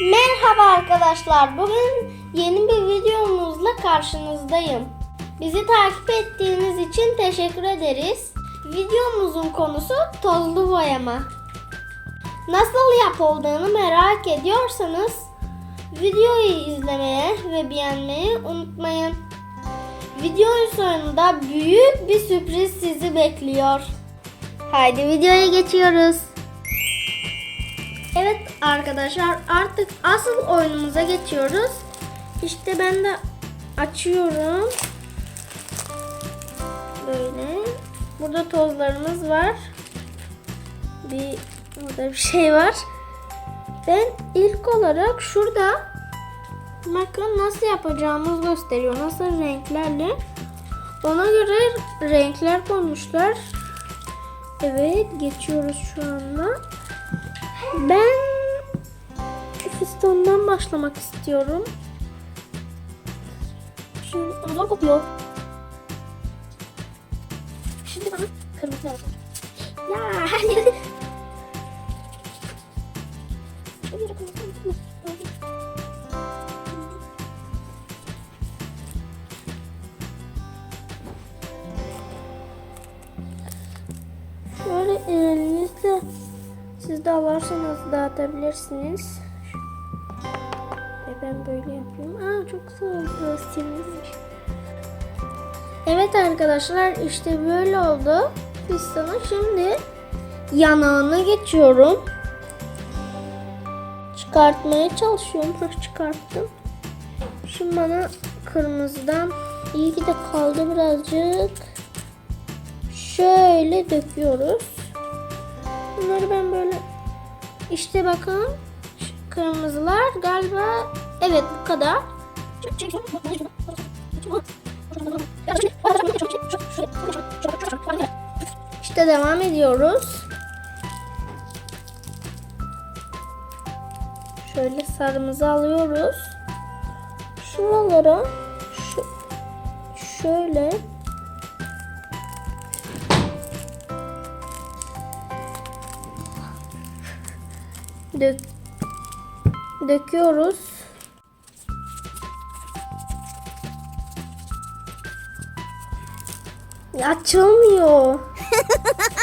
Merhaba arkadaşlar. Bugün yeni bir videomuzla karşınızdayım. Bizi takip ettiğiniz için teşekkür ederiz. Videomuzun konusu tozlu boyama. Nasıl yapıldığını merak ediyorsanız videoyu izlemeye ve beğenmeyi unutmayın. Videonun sonunda büyük bir sürpriz sizi bekliyor. Haydi videoya geçiyoruz. Evet arkadaşlar artık asıl oyunumuza geçiyoruz. İşte ben de açıyorum. Böyle. Burada tozlarımız var. Bir burada bir şey var. Ben ilk olarak şurada bakın nasıl yapacağımız gösteriyor. Nasıl renklerle. Ona göre renkler koymuşlar. Evet geçiyoruz şu anda. Ben fistondan başlamak istiyorum. Şimdi zor kopuyor. Şimdi bana kırmızı lazım. Ya kırmızı. Şöyle elinizle siz de alarsanız dağıtabilirsiniz. Ben böyle yapayım. Aa çok güzel oldu. Temizmiş. Evet arkadaşlar işte böyle oldu. Pistonu şimdi yanağına geçiyorum. Çıkartmaya çalışıyorum. Hah çıkarttım. Şimdi bana kırmızıdan iyi ki de kaldı birazcık. Şöyle döküyoruz. Bunları ben böyle işte bakın kırmızılar galiba evet bu kadar. İşte devam ediyoruz. Şöyle sarımızı alıyoruz. Şuralara şu, şöyle dök döküyoruz. Açılmıyor.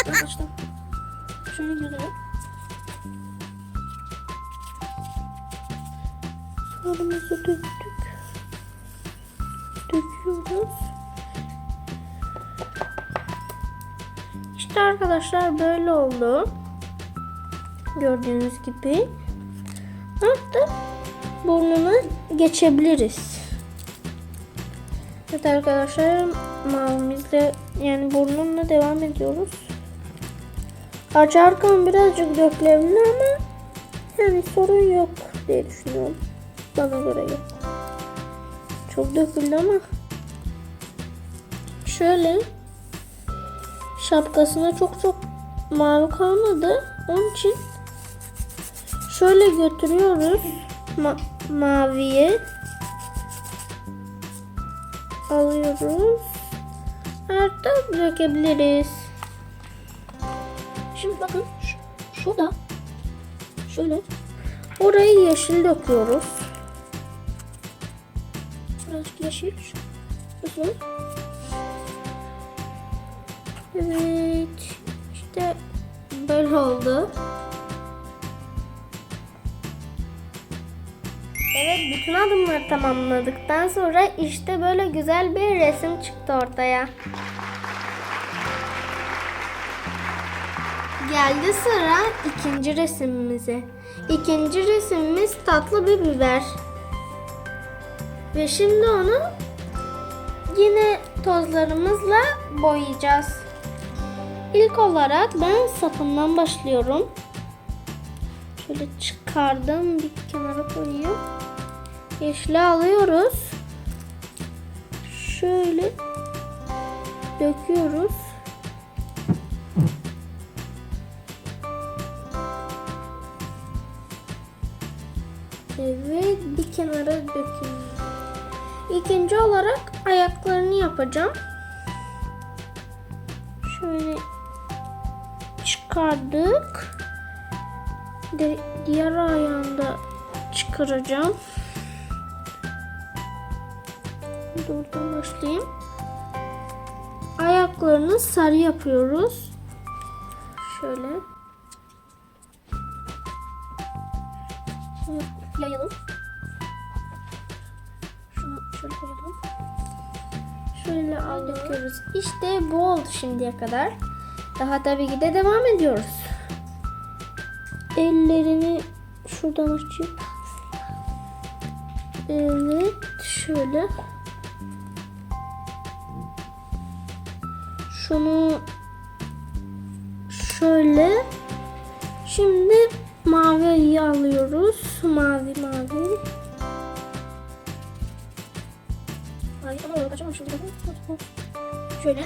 Arkadaşlar şöyle girelim. Sarımızı döktük. Döküyoruz. İşte arkadaşlar böyle oldu. Gördüğünüz gibi. Artık burnunu geçebiliriz. Evet arkadaşlar mavimizle yani burnumla devam ediyoruz. Açarken birazcık dökülebilir ama yani sorun yok diye düşünüyorum. Bana göre yok. Çok döküldü ama şöyle şapkasına çok çok mavi kalmadı. Onun için şöyle götürüyoruz ma maviye alıyoruz. Artık dökebiliriz. Şimdi bakın şu- şurada şöyle orayı yeşil döküyoruz. Birazcık yeşil. Şöyle. Evet. İşte böyle oldu. Evet bütün adımları tamamladıktan sonra işte böyle güzel bir resim çıktı ortaya. Geldi sıra ikinci resimimize. İkinci resimimiz tatlı bir biber. Ve şimdi onu yine tozlarımızla boyayacağız. İlk olarak ben sapından başlıyorum. Şöyle çıkardım bir kenara koyayım. Yeşili alıyoruz. Şöyle döküyoruz. Evet bir kenara dökeyim. İkinci olarak ayaklarını yapacağım. Şöyle çıkardık. De, diğer ayağında çıkaracağım. Buradan başlayayım. Ayaklarını sarı yapıyoruz. Şöyle. Yayalım. Şunu şöyle koyalım. Şöyle alıyoruz. İşte bu oldu şimdiye kadar. Daha tabii ki de devam ediyoruz. Ellerini şuradan açayım. Evet, şöyle. Şunu şöyle. Şimdi maviyi alıyoruz. Mavi mavi. Ay ama orada kaçamam şimdi. Şöyle.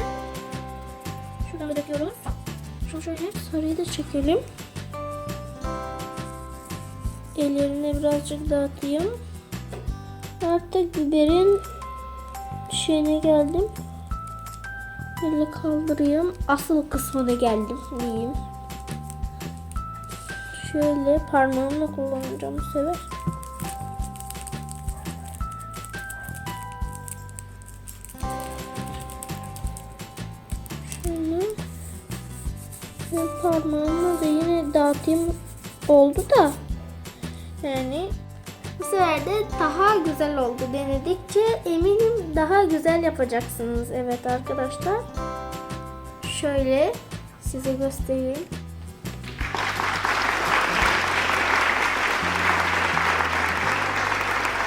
Şuradan da döküyoruz. Şunu şöyle sarıyı da çekelim. Ellerine birazcık dağıtayım. Artık biberin şeyine geldim. Böyle kaldırayım. Asıl kısmına geldim diyeyim. Şöyle parmağımla kullanacağım bu sefer. Ben parmağımla da yine dağıtayım oldu da. Yani bu sefer de daha güzel oldu denedikçe eminim daha güzel yapacaksınız. Evet arkadaşlar. Şöyle size göstereyim.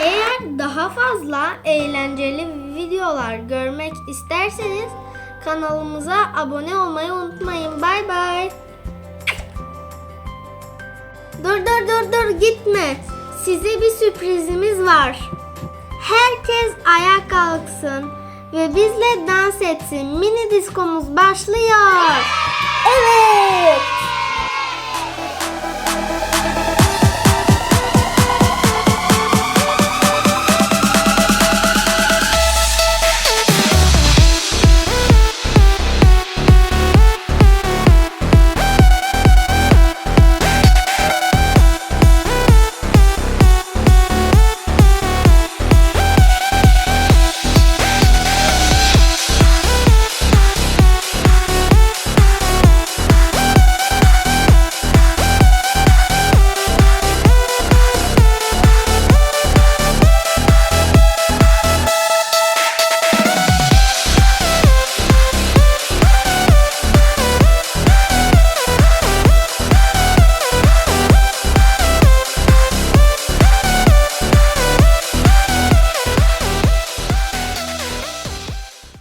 Eğer daha fazla eğlenceli videolar görmek isterseniz kanalımıza abone olmayı unutmayın. Bay bay. Dur dur dur dur gitme. Size bir sürprizimiz var. Herkes ayağa kalksın ve bizle dans etsin. Mini diskomuz başlıyor. Evet.